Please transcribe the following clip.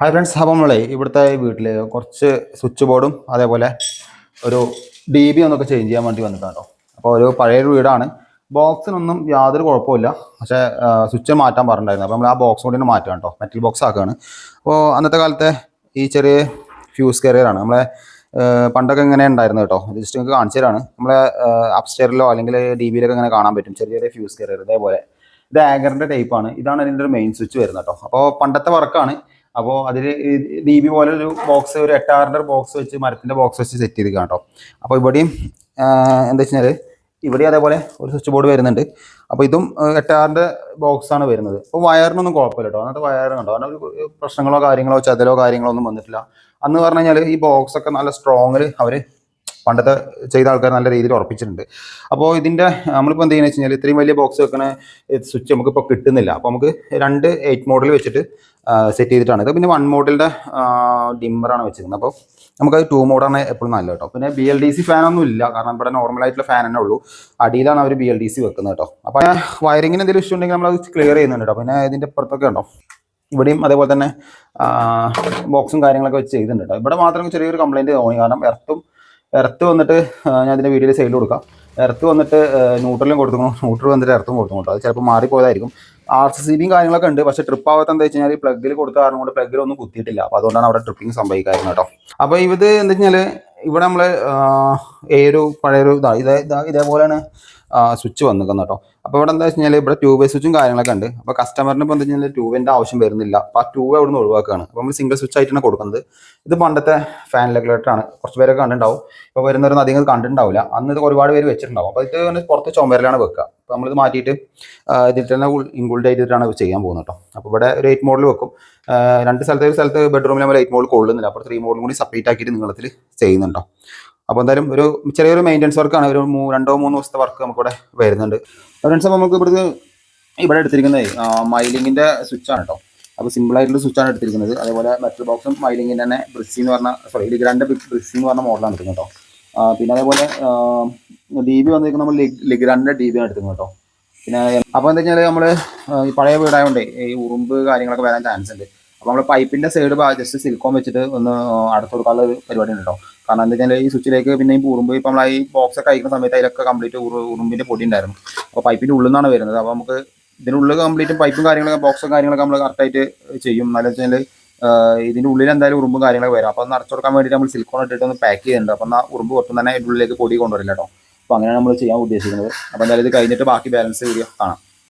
Hi friends അപ്പം നമ്മളെ ഇവിടുത്തെ വീട്ടിൽ കുറച്ച് സ്വിച്ച് ബോർഡും അതേപോലെ ഒരു ഡി ബി ഒന്നൊക്കെ ചേഞ്ച് ചെയ്യാൻ വേണ്ടി വന്നിട്ടുണ്ടോ അപ്പോൾ ഒരു പഴയൊരു വീടാണ്. ബോക്സിനൊന്നും യാതൊരു കുഴപ്പമില്ല പക്ഷേ സ്വിച്ച് മാറ്റാൻ പറഞ്ഞിട്ടുണ്ടായിരുന്നു. അപ്പോൾ നമ്മൾ ആ ബോക്സ് കൊണ്ട് മാറ്റാം കേട്ടോ മെറ്റൽ ബോക്സ് ആക്കുകയാണ്. അപ്പോൾ അന്നത്തെ കാലത്തെ ഈ ചെറിയ ഫ്യൂസ് കെറിയറാണ് നമ്മളെ പണ്ടൊക്കെ ഇങ്ങനെ ഉണ്ടായിരുന്നു കേട്ടോ ജസ്റ്റ് നിങ്ങൾക്ക് കാണിച്ചു തരാണ്. നമ്മളെ അപ്സ്റ്റെയറിലോ അല്ലെങ്കിൽ ഡി ബിയിലൊക്കെ ഇങ്ങനെ കാണാൻ പറ്റും. ചെറിയ ചെറിയ ഫ്യൂസ് കെറിയർ ഇതേപോലെ. ഇത് ആഗറിന്റെ ടൈപ്പാണ് ഇതാണ് അതിന്റെ ഒരു മെയിൻ സ്വിച്ച് വരുന്നത് കേട്ടോ അപ്പോൾ പണ്ടത്തെ വർക്കാണ് അപ്പോൾ അതിൽ ഡി ബി പോലെ ഒരു ബോക്സ് ഒരു എട്ടാറിന്റെ ബോക്സ് വെച്ച് മരത്തിന്റെ ബോക്സ് വെച്ച് സെറ്റ് ചെയ്ത് കേട്ടോ. അപ്പോൾ ഇവിടെയും എന്താ വെച്ചാൽ ഇവിടെയും ഇവിടെ അതേപോലെ ഒരു സ്വിച്ച് ബോർഡ് വരുന്നുണ്ട്. അപ്പോൾ ഇതും എട്ടാറിന്റെ ബോക്സാണ് വരുന്നത്. അപ്പോൾ വയറിനൊന്നും കുഴപ്പമില്ല കേട്ടോ അന്നത്തെ കണ്ടോ? കാരണം ഒരു പ്രശ്നങ്ങളോ കാര്യങ്ങളോ ചതലോ കാര്യങ്ങളോ ഒന്നും വന്നിട്ടില്ല. അന്ന് പറഞ്ഞു കഴിഞ്ഞാൽ ഈ ബോക്സൊക്കെ നല്ല സ്ട്രോങ്ങിൽ അവർ പണ്ടത്തെ ചെയ്ത ആൾക്കാർ നല്ല രീതിയിൽ ഉറപ്പിച്ചിട്ടുണ്ട്. അപ്പോൾ ഇതിന്റെ നമ്മളിപ്പോൾ എന്ത് ചെയ്യുന്നത് വെച്ച് കഴിഞ്ഞാൽ ഇത്രയും വലിയ ബോക്സ് വെക്കണ സ്വിച്ച് നമുക്കിപ്പോൾ കിട്ടുന്നില്ല. അപ്പോൾ നമുക്ക് രണ്ട് എയ്റ്റ് മോഡൽ വെച്ചിട്ട് സെറ്റ് ചെയ്തിട്ടാണ്. ഇത് പിന്നെ വൺ മോഡലിന്റെ ഡിമ്മറാണ് വെച്ചിരിക്കുന്നത്. അപ്പോൾ നമുക്കത് ടു മോഡാണ് എപ്പോഴും നല്ലത് കേട്ടോ. പിന്നെ ബി എൽ ഡി സി ഫാനൊന്നും ഇല്ല. കാരണം ഇവിടെ നോർമലായിട്ടുള്ള ഫാൻ തന്നെ ഉള്ളൂ. അടിയിലാണ് അവർ ബി എൽ ഡി സി വെക്കുന്നത് കേട്ടോ. അപ്പോൾ വയറിങ്ങിന് എന്തെങ്കിലും ഇഷ്യൂ ഉണ്ടെങ്കിൽ നമ്മളത് ക്ലിയർ ചെയ്യുന്നുണ്ട് കേട്ടോ. പിന്നെ ഇതിന്റെ പുറത്തൊക്കെ ഉണ്ടോ? ഇവിടെയും അതേപോലെ തന്നെ ബോക്സും കാര്യങ്ങളൊക്കെ വെച്ച് ചെയ്തിട്ടുണ്ട് കേട്ടോ. ഇവിടെ മാത്രം ചെറിയൊരു കംപ്ലൈന്റ് തോന്നി. കാരണം എർത്തും എർത്ത് വന്നിട്ട് ഞാൻ ഇതിന്റെ വീഡിയോയിൽ സൈഡിൽ കൊടുക്കാം. എർത്ത് വന്നിട്ട് ന്യൂട്രലും കൊടുത്തു ന്യൂട്രൽ വന്നിട്ട് എർത്തും കൊടുത്തു അത് ചിലപ്പോൾ മാറിപ്പോയതായിരിക്കും. ആർ സി സിയും കാര്യങ്ങളൊക്കെ ഉണ്ട്. പക്ഷേ ട്രിപ്പ് ആവാത്ത എന്താ വെച്ച് കഴിഞ്ഞാൽ പ്ലഗിൽ കൊടുത്ത കാരണം കൊണ്ട് പ്ലഗിൽ ഒന്നും കുത്തിയിട്ടില്ല. അപ്പോൾ അതുകൊണ്ടാണ് അവിടെ ട്രിപ്പിംഗ് സംഭവിക്കായിരുന്നു കേട്ടോ. അപ്പോൾ ഇത് എന്താ വെച്ചാൽ ഇവിടെ നമ്മൾ ഒരു പഴയൊരു ഇതേ ഇതാ ഇതേപോലെയാണ് സ്വിച്ച് വന്നിരിക്കുന്നത് കേട്ടോ. അപ്പോൾ ഇവിടെ എന്താ വെച്ച് കഴിഞ്ഞാൽ ഇവിടെ ട്യൂബ് സ്വിച്ചും കാര്യങ്ങളൊക്കെ ഉണ്ട്. അപ്പോൾ കസ്റ്റമറിന് ഇപ്പോൾ എന്താ കഴിഞ്ഞാൽ ട്യൂബിന്റെ ആവശ്യം വരുന്നില്ല. അപ്പോൾ ആ ട്യൂബ് അവിടെ നിന്ന് ഒഴിവാക്കുകയാണ്. അപ്പോൾ നമ്മൾ സിംഗിൾ സ്വിച്ച് ആയിട്ടാണ് കൊടുക്കുന്നത്. ഇത് പണ്ടത്തെ ഫാൻ ആണ്. കുറച്ച് പേരൊക്കെ കണ്ടിട്ടുണ്ടാവും. ഇപ്പോൾ വരുന്നവരൊന്നും അധികം കണ്ടിട്ടുണ്ടാവില്ല. അന്ന് ഇത് ഒരുപാട് പേര് വെച്ചിട്ടുണ്ടാവും. അപ്പോൾ ഇത് പുറത്ത് ചുമരിലാണ് വെക്കുക. അപ്പോൾ നമ്മളിത് മാറ്റിയിട്ട് ഇതിൽ തന്നെ ഇൻക്ലൂഡ് ചെയ്തിട്ടാണ് ചെയ്യാൻ പോകുന്നത് കേട്ടോ. അപ്പോൾ ഇവിടെ ഒരു എയ്റ്റ് മോഡൽ വെക്കും. രണ്ട് സ്ഥലത്തെ ഒരു സ്ഥലത്ത് ബെഡ്റൂമിൽ നമ്മൾ എയ്റ്റ് മോഡൽ കൊള്ളുന്നില്ല. അപ്പോൾ ത്രീ മോഡലും കൂടി സെപ്പറേറ്റ് ആക്കിയിട്ട് നിങ്ങളത്തിൽ ചെയ്യുന്നുണ്ടോ അപ്പോൾ എന്തായാലും ഒരു ചെറിയൊരു മെയിന്റനൻസ് വർക്കാണ് ഒരു രണ്ടോ മൂന്നോ ദിവസത്തെ വർക്ക് നമുക്കിവിടെ വരുന്നുണ്ട്. ഫ്രണ്ട്സ് അപ്പോൾ നമുക്ക് ഇവിടുത്തെ ഇവിടെ എടുത്തിരിക്കുന്നത് മൈലിങ്ങിന്റെ സ്വിച്ചാണ് കേട്ടോ അപ്പോൾ സിമ്പിൾ ആയിട്ടുള്ള സ്വിച്ചാണ് എടുത്തിരിക്കുന്നത്. അതേപോലെ മെറ്റൽ ബോക്സും മൈലിങ്ങിന്റെ തന്നെ ബ്രിസി എന്ന് പറഞ്ഞ സോറി ലിഗ്രാന്റെ ബ്രിസി എന്ന് പറഞ്ഞ മോഡലാണ് എടുക്കുന്നത് കേട്ടോ പിന്നെ അതേപോലെ ഡി ബി വന്നിരിക്കുന്നത് നമ്മൾ ലിഗ്രാന്റെ ഡി ബി ആണ് എടുക്കുന്നത് കേട്ടോ പിന്നെ അപ്പോൾ എന്താ വെച്ചാൽ നമ്മൾ ഈ പഴയ വീടായതുകൊണ്ട് ഈ ഉറുമ്പ് കാര്യങ്ങളൊക്കെ വരാൻ ചാൻസ് ഉണ്ട്. അപ്പോൾ നമ്മൾ പൈപ്പിന്റെ സൈഡ് ജസ്റ്റ് സിലിക്കോൺ വെച്ചിട്ട് ഒന്ന് അടച്ചു കൊടുക്കാനുള്ള പരിപാടി ഉണ്ട് കേട്ടോ കാരണം എന്താ വെച്ചാൽ ഈ സ്വിച്ചിലേക്ക് പിന്നെ ഈ ഉറുമ്പ് ഇപ്പം നമ്മൾ ഈ ബോക്സ് ഒക്കെ അയക്കുന്ന സമയത്ത് അതിലൊക്കെ കംപ്ലീറ്റ് ഉറുമ്പിന്റെ പൊടി ഉണ്ടായിരുന്നു. അപ്പോൾ പൈപ്പിന്റെ ഉള്ളിൽ നിന്നാണ് വരുന്നത്. അപ്പോൾ നമുക്ക് ഇതിനുള്ളിൽ കംപ്ലീറ്റ് പൈപ്പും കാര്യങ്ങളൊക്കെ ബോക്സും കാര്യങ്ങളൊക്കെ നമ്മൾ കറക്റ്റായിട്ട് ചെയ്യും. എന്നാലും വെച്ചാൽ ഇതിന്റെ ഉള്ളിൽ എന്തായാലും ഉറുമ്പും കാര്യങ്ങളൊക്കെ വരും. അപ്പോൾ ഒന്ന് അടച്ചു കൊടുക്കാൻ വേണ്ടിയിട്ട് നമ്മൾ സിലിക്കോൺ ഇട്ടിട്ട് ഒന്ന് പാക്ക് ചെയ്യുന്നുണ്ട് അപ്പോൾ എന്നാൽ ഉറുമ്പ് ഒട്ടും തന്നെ ഇതിന്റെ ഉള്ളിലേക്ക് പൊടി കൊണ്ടുവരില്ല കേട്ടോ. അപ്പോൾ അങ്ങനെയാണ് നമ്മൾ ചെയ്യാൻ ഉദ്ദേശിക്കുന്നത്. അപ്പോൾ എന്തായാലും ഇത് കഴിഞ്ഞിട്ട് ബാക്കി ബാലൻസ് വീഡിയോ കാണാം.